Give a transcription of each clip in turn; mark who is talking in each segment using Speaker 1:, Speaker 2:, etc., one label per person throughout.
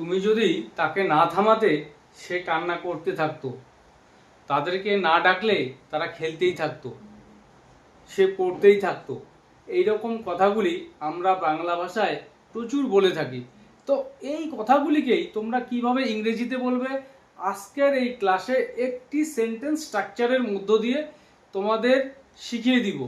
Speaker 1: তুমি যদি তাকে না থামাতে সে কান্না করতে থাকতো। তাদেরকে না ডাকলে তারা খেলতেই থাকতো। সে পড়তেই থাকতো। এই রকম কথাগুলি আমরা বাংলা ভাষায় প্রচুর বলে থাকি। তো এই কথাগুলিকেই তোমরা কীভাবে ইংরেজিতে বলবে? আজকের এই ক্লাসে একটি সেন্টেন্স স্ট্রাকচারের মধ্য দিয়ে তোমাদের শিখিয়ে দিব।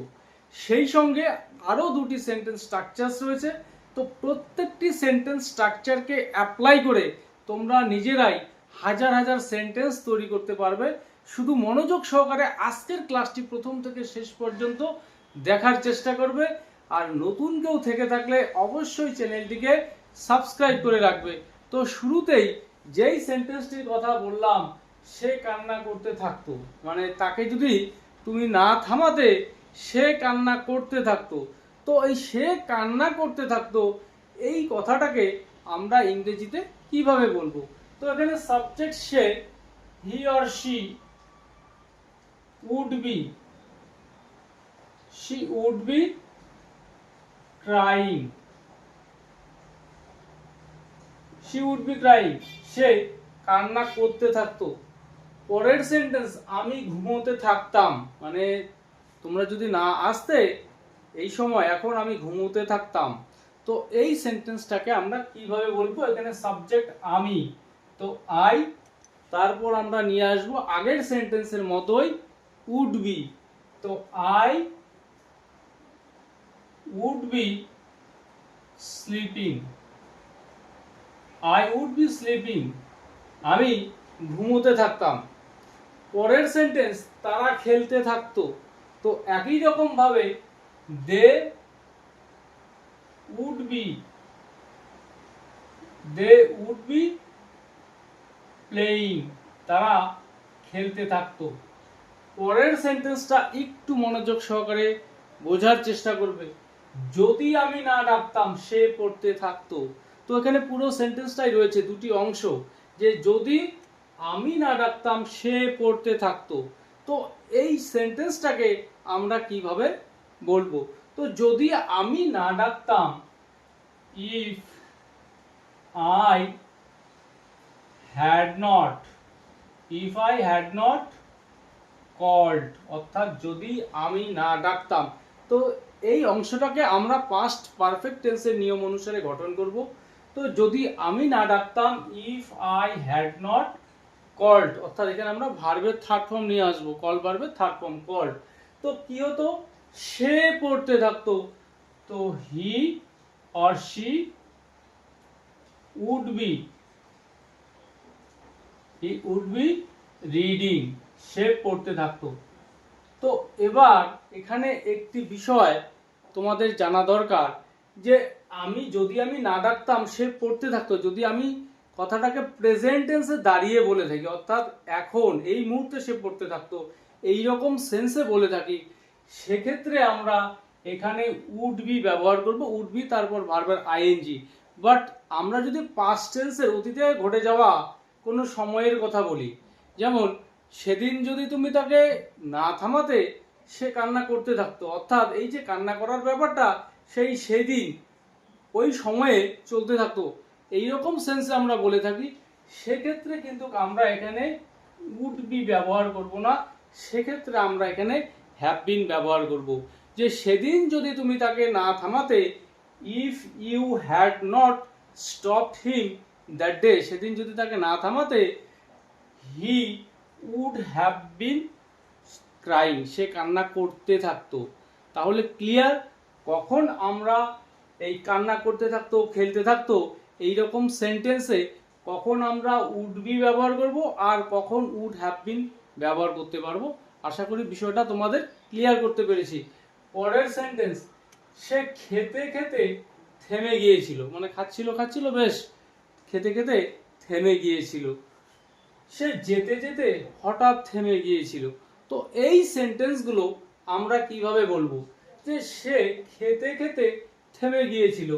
Speaker 1: সেই সঙ্গে আরও দুটি সেন্টেন্স স্ট্রাকচারস রয়েছে। তো প্রত্যেকটি সেন্টেন্স স্ট্রাকচারকে অ্যাপ্লাই করে তোমরা নিজেরাই হাজার হাজার সেন্টেন্স তৈরি করতে পারবে। শুধু মনোযোগ সহকারে আজকের ক্লাসটি প্রথম থেকে শেষ পর্যন্ত দেখার চেষ্টা করবে। আর নতুন কেউ থেকে থাকলে অবশ্যই চ্যানেলটিকে সাবস্ক্রাইব করে রাখবে। তো শুরুতেই যেই সেন্টেন্সটির কথা বললাম, সে কান্না করতে থাকতো। মানে তাকে যদি তুমি না থামাতে, সে কান্না করতে থাকতো। তো এই সে কান্না করতে থাকতো, এই কথাটাকে আমরা ইংরেজিতে কীভাবে বলব? তো এখানে subject say he or she would be she would be crying. She would be crying. সে কান্না করতে থাকতো। পরের সেন্টেন্স আমি ঘুমোতে থাকতাম। মানে তোমরা যদি না আসতে এই সময় এখন আমি ঘুমোতে থাকতাম। তো এই সেন্টেন্সটাকে আমরা কীভাবে বলব? এখানে সাবজেক্ট আমি। তো আই তারপর আমরা নিয়ে আসব আগের সেন্টেন্সের মতোই উড বি তো I would be sleeping I would be sleeping আমি ঘুমোতে থাকতাম। পরের সেন্টেন্স তারা খেলতে থাকতো। তো একই রকম they would be they would be playing তারা খেলতে থাকতো। পরের সেন্টেন্সটা একটু মনোযোগ সহকারে বোঝার চেষ্টা করবে। যদি আমি না ডাকতাম, সে পড়তে থাকতো। তো এখানে পুরো সেন্টেন্সটাই রয়েছে, দুটি অংশ। যে যদি আমি না ডাকতাম, সে পড়তে থাকতো। তো এই সেন্টেন্সটাকে আমরা কীভাবে বলব। তো যদি আমি না ডাকতাম if I had not if I had not called অর্থাৎ যদি আমি না ডাকতাম, তো এই অংশটাকে আমরা পাস্ট পারফেক্ট টেন্সের নিয়ম অনুসারে গঠন করব। তো যদি আমি না ডাকতাম if I had not called অর্থাৎ এখানে আমরা ভার্বের থার্ড ফর্ম নিয়ে আসব কল ভার্বের থার্ড ফর্ম কল্ড তো কি হতো? সে পড়তে থাকতো। তো he or she would be. He would be reading. সে পড়তে থাকতো। তো এবার এখানে একটি বিষয় তোমাদের জানা দরকার, যে আমি যদি আমি না ডাকতাম, সে পড়তে থাকতো। যদি আমি কথাটাকে প্রেজেন্ট টেন্সে দাঁড়িয়ে বলে থাকি, অর্থাৎ এখন, এই মুহূর্তে সে পড়তে থাকতো এই রকম সেন্সে বলে থাকি সেক্ষেত্রে আমরা এখানে উড বি ব্যবহার করব উড বি তারপর ভার্বের আইএনজি বাট আমরা যদি পাস্ট টেন্সের অতীতে ঘটে যাওয়া কোনো সময়ের কথা বলি, যেমন সেদিন যদি তুমি তাকে না থামাতে সে কান্না করতে থাকতো, অর্থাৎ এই যে কান্না করার ব্যাপারটা সেই সেদিন ওই সময়ে চলতে থাকতো, এইরকম সেন্সে আমরা বলে থাকি। সেক্ষেত্রে কিন্তু আমরা এখানে উড বি ব্যবহার করব না, সেক্ষেত্রে আমরা এখানে হ্যাভ বিন ব্যবহার করব। যে সেদিন যদি তুমি তাকে না থামাতে if you had not stopped him that day সেদিন যদি তাকে না থামাতে he would have been crying সে কান্না করতে থাকতো। তাহলে ক্লিয়ার কখন আমরা এই কান্না করতে থাকতো, খেলতে থাকতো এই রকম সেন্টেন্সে কখন আমরা উড বি ব্যবহার করব আর কখন উড হ্যাভ বিন ব্যবহার করতে পারব? আশা করি বিষয়টা তোমাদের ক্লিয়ার করতে পেরেছি। পরের সেন্টেন্স সে খেতে খেতে থেমে গিয়েছিল। মানে খাচ্ছিল খাচ্ছিল, বেশ, খেতে খেতে থেমে গিয়েছিল। সে যেতে যেতে হঠাৎ থেমে গিয়েছিল। তো এই সেন্টেন্সগুলো আমরা কীভাবে বলব? যে সে খেতে খেতে থেমে গিয়েছিল।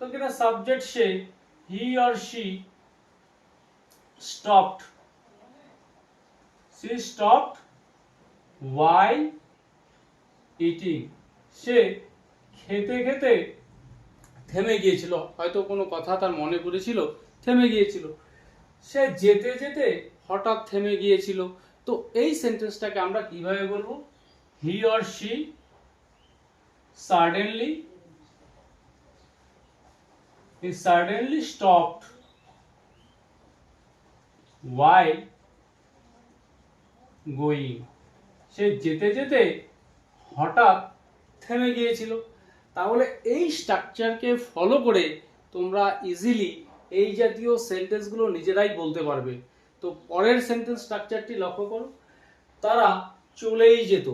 Speaker 1: তো কিনা subject say he or she stopped she stopped while eating সে খেতে খেতে থেমে গিয়েছিল। হয়তো কোনো কথা তার মনে পড়েছিল, থেমে গিয়েছিল। সে যেতে যেতে হঠাৎ থেমে গিয়েছিল। তো এই সেন্টেন্সটাকে আমরা কীভাবে বলব? He or she suddenly he suddenly while going সে যেতে যেতে হঠাৎ থেমে গিয়েছিল। তাহলে এই স্ট্রাকচারকে ফলো করে তোমরা ইজিলি এই জাতীয় সেন্টেন্সগুলো নিজেরাই বলতে পারবে। তো পরের সেন্টেন্স স্ট্রাকচারটি লক্ষ্য করো। তারা চলেই যেত।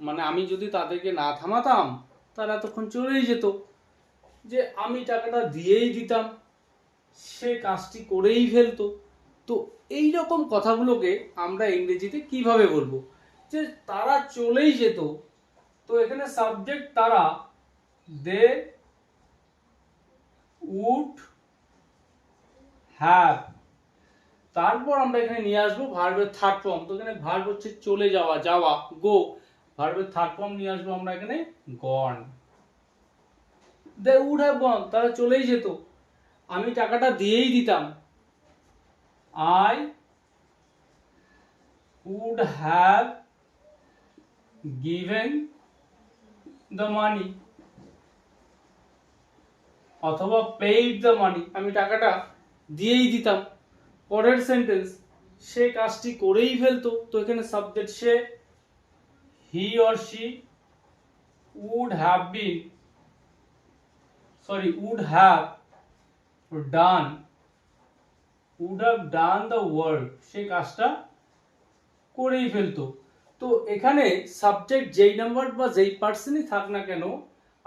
Speaker 1: মানে আমি যদি তাদেরকে না থামাতাম, তারা তখন চলেই যেত। যে আমি টাকাটা দিয়েই দিতাম, সে কাজটি করেই ফেলতো। তো এই রকম কথাগুলোকে আমরা ইংরেজিতে কীভাবে বলব? যে তারা চলেই যেত। তো এখানে সাবজেক্ট তারা দে, উড, হ্যাভ। তারপর আমরা এখানে নিয়ে আসব ভার্বের থার্ড ফর্ম তো এখানে ভার্ব হচ্ছে চলে যাওয়া যাওয়া গো ভার্বের থার্ড ফর্ম নিয়ে আসব আমরা এখানে gone they, would have gone তারা চলেই যেত। আমি টাকাটা দিয়েই দিতাম। I would have given the money অথবা পেইড দ্য মানি আমি টাকাটা দিয়েই দিতাম। পরের সেন্টেন্স সে কাজটি করেই ফেলতো। তো এখানে subject say he or she would have been sorry, would have done, would have done the work, সে কাজটা করেই ফেলতো। তো এখানে সাবজেক্ট যেই নাম্বার বা যেই পার্সনই থাক না কেন,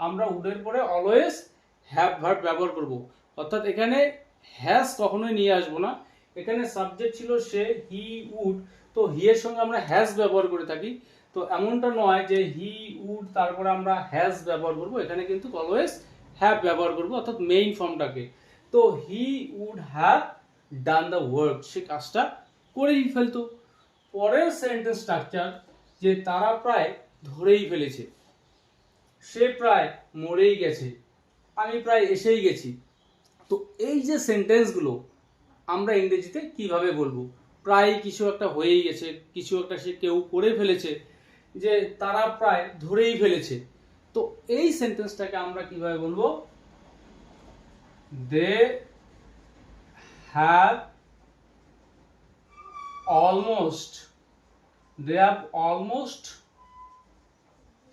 Speaker 1: আমরা উডের পরে অলওয়েজ হ্যাভ ভার্ব ব্যবহার করব। অর্থাৎ এখানে হ্যাজ কখনোই নিয়ে আসব না। এখানে সাবজেক্ট ছিল সে হি উড তো হি এর সঙ্গে আমরা হ্যাজ ব্যবহার করে থাকি। তো এমনটা নয় যে হি উড তারপরে আমরা হ্যাজ ব্যবহার করব। এখানে কিন্তু অলওয়েজ হ্যাভ ব্যবহার করব, অর্থাৎ মেইন ফর্মটাকে তো he would have done the work সে কাজটা করেই ফেলতো। পরের সেন্টেন্স স্ট্রাকচার যে তারা প্রায় ধরেই ফেলেছে। সে প্রায় মরেই গেছে। আমি প্রায় এসেই গেছি। তো এই যে সেন্টেন্সগুলো আমরা ইংরেজিতে কীভাবে বলব? প্রায় কিছু একটা হয়েই গেছে, কিছু একটা সে কেউ করে ফেলেছে, যে তারা প্রায় ধরেই ফেলেছে। তো এই সেন্টেন্সটাকে আমরা কীভাবে বলব? They have almost they have almost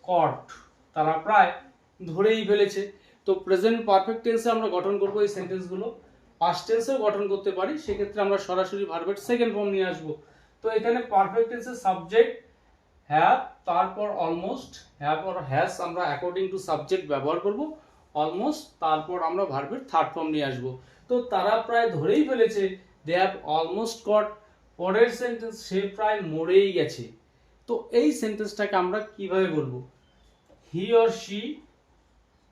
Speaker 1: caught তারা প্রায় ধরেই ফেলেছে। তো প্রেজেন্ট পারফেক্ট টেন্সে আমরা গঠন করব এই সেন্টেন্সগুলো পাস্ট টেন্সেও গঠন করতে পারি, সেক্ষেত্রে আমরা সরাসরি ভার্বের সেকেন্ড ফর্ম নিয়ে আসব। তো এখানে পারফেক্ট টেন্সের সাবজেক্ট হ্যাভ তারপর অলমোস্ট হ্যাভ অর হ্যাজ আমরা অ্যাকর্ডিং টু সাবজেক্ট ব্যবহার করব। অলমোস্ট তারপর আমরা ভার্বের থার্ড ফর্ম নিয়ে আসব। তো তারা প্রায় ধরেই ফেলেছে দে হ্যাভ অলমোস্ট গট পরের সেন্টেন্স সে প্রায় মরেই গেছে। তো এই সেন্টেন্সটাকে আমরা কীভাবে বলব? হি অর শি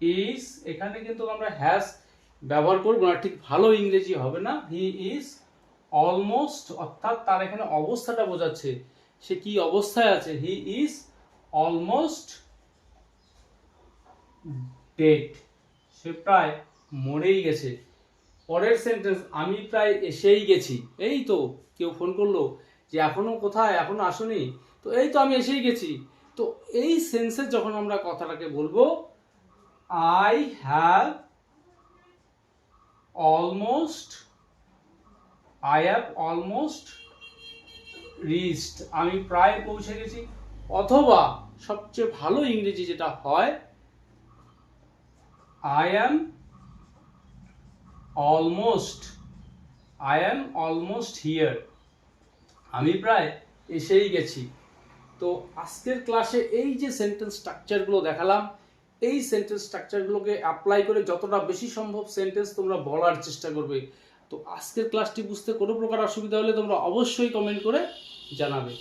Speaker 1: ইজ এখানে কিন্তু আমরা হ্যাজ ব্যবহার করব না, ঠিক ভালো ইংরেজি হবে না। হি ইজ অলমোস্ট অর্থাৎ তার এখানে অবস্থাটা বোঝাচ্ছে। সে কি অবস্থায় আছে? হি ইজ অলমোস্ট ডেড সে প্রায় মরেই গেছে। পরের সেন্টেন্স আমি প্রায় এসেই গেছি। এই তো, কেউ ফোন করল, যে এখনও কোথায়? এখনও আসনি? তো এই তো আমি এসেই গেছি। তো এই সেন্সে যখন আমরা কথাটাকে বলব I have almost I have almost reached আমি প্রায় পৌঁছে গেছি। অথবা সবচেয়ে ভালো ইংরেজি যেটা হয় I am almost, I am almost here. আমি প্রায় এসেই গেছি। তো আজকের ক্লাসে এই যে সেন্টেন্স স্ট্রাকচারগুলো দেখালাম, এই সেন্টেন্স স্ট্রাকচারগুলোকে অ্যাপ্লাই করে যতটা বেশি সম্ভব সেন্টেন্স তোমরা বলার চেষ্টা করবে। তো আজকের ক্লাসটি বুঝতে কোনো প্রকার অসুবিধা হলে তোমরা অবশ্যই কমেন্ট করে জানাবে।